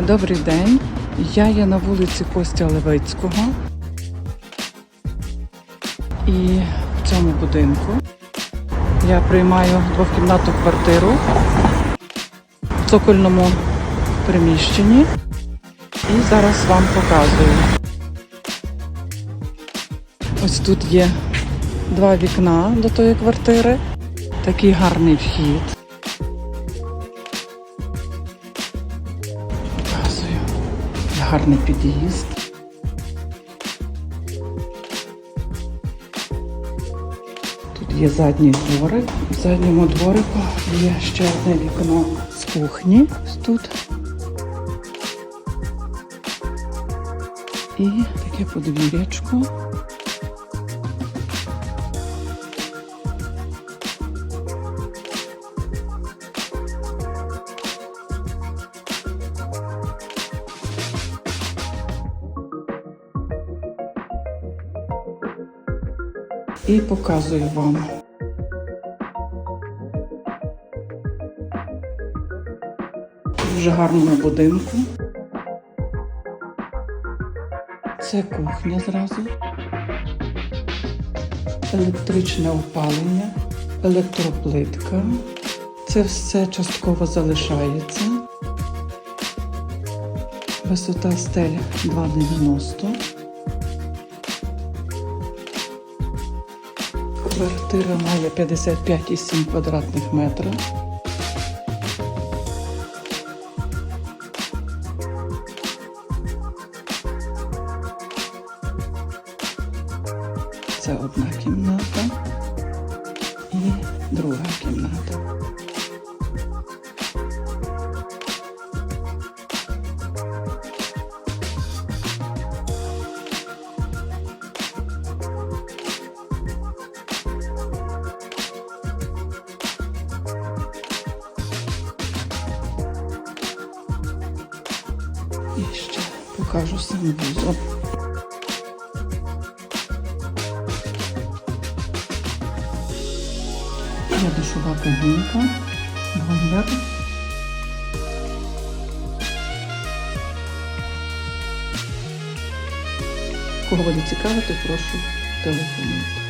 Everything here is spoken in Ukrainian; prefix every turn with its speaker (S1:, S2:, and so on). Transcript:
S1: Добрий день. Я є на вулиці Костя Левицького. І в цьому будинку я приймаю двохкімнатну квартиру в цокольному приміщенні. І зараз вам показую. Ось тут є два вікна до тої квартири. Такий гарний вхід. Гарний під'їзд. Тут є задній дворик. В задньому дворику є ще одне вікно з кухні. Тут. І таке подвір'ячко. І показую вам. Дуже гарному будинку. Це кухня зразу. Електричне опалення, електроплитка. Це все частково залишається. Висота стель 2,90. Квартира має 55,7 квадратних метрів. Це одна кімната і друга кімната. І ще покажу санвузол. Є душова кабінка, бойлер. Кого буде цікавити, прошу телефонуйте.